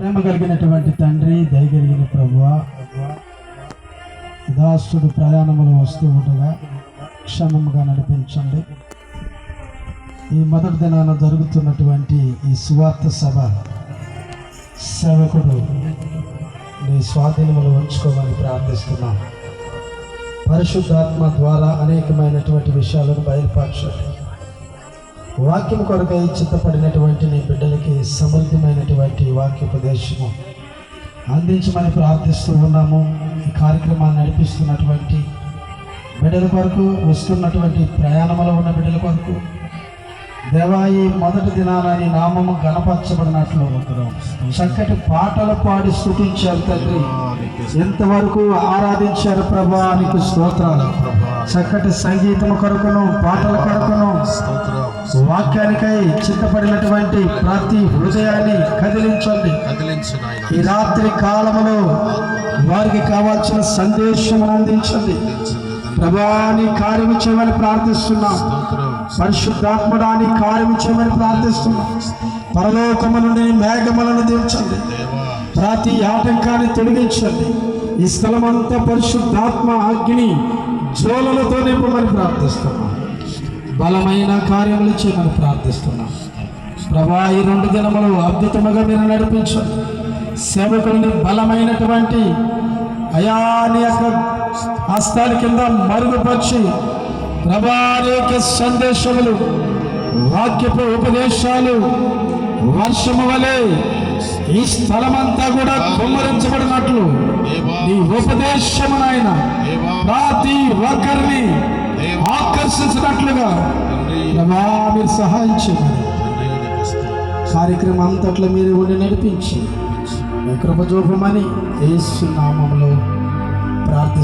ప్రేమ కలిగినటువంటి తండ్రి దయగలిగిన ప్రభువ దాసుడు ప్రయాణములు వస్తూ ఉండగా క్షేమముగా నడిపించండి. ఈ మొదటి దినాన జరుగుతున్నటువంటి ఈ సువార్త సభ సేవకుడు నీ స్వాధీనములు ఉంచుకోమని ప్రార్థిస్తున్నాం. పరిశుద్ధాత్మ ద్వారా అనేకమైనటువంటి విషయాలను బయలుపరచండి. వాక్యం కొరకై చిత్తపడినటువంటి నీ బిడ్డలకి సమృద్ధమైనటువంటి వాక్యోపదేశము అందించమని ప్రార్థిస్తూ ఉన్నాము. ఈ కార్యక్రమాన్ని నడిపిస్తున్నటువంటి బిడ్డల కొరకు వస్తున్నటువంటి ప్రయాణంలో ఉన్న బిడ్డల కొరకు. దేవాయి మొదటి దినాన నీ నామము గణపరచబడినట్లు చక్కటి పాటలు పాడి స్థుతించారు తండ్రి. ఎంతవరకు ఆరాధించారు ప్రభా నీకు స్తోత్రాలు. చక్కటి సంగీతం కొరకును పాటల కొరకును వాక్యానికై చిత్తపడినటువంటి ప్రతి హృదయాన్ని కదిలించండి. ఈ రాత్రి కాలములో వారికి కావాల్సిన సందేశం అందించండి. ప్రభాని కార్యము చేయమని ప్రార్థిస్తున్నాం. స్తోత్రం. పరిశుద్ధాత్మడాని కార్యము చేయమని ప్రార్థిస్తున్నాం. పరలోకము నుండి మేఘములను దించండి. ప్రతి ఆటంకాన్ని తొలగించండి. ఈ స్థలమంతా పరిశుద్ధాత్మ అగ్ని జ్వాలలతో నింపమని ప్రార్థిస్తున్నాం. బలమైన కార్యములు చేయమని ప్రార్థిస్తున్నాం. ప్రభా ఈ రెండు దినములు అద్భుతముగా మీరు నడిపించండి సేవకుల్ని బలమైనటువంటి అయాని యొక్క హస్తాల కింద మరుగుపరిచి ప్రభా సందేశములు వాక్యపు ఉపదేశాలు వర్షము వలె ఈ స్థలమంతా కూడా కుమ్మరించబడినట్లు. ఈ ఉపదేశము నాయన ప్రతి ఒక్కరిని ఆకర్షించినట్లుగా ప్రభా మీరు సహాయం చేయమని కార్యక్రమం అంతట్లో మీరు ఉండి నడిపించి కృపజోపమని ఏసునామంలో ప్రార్థి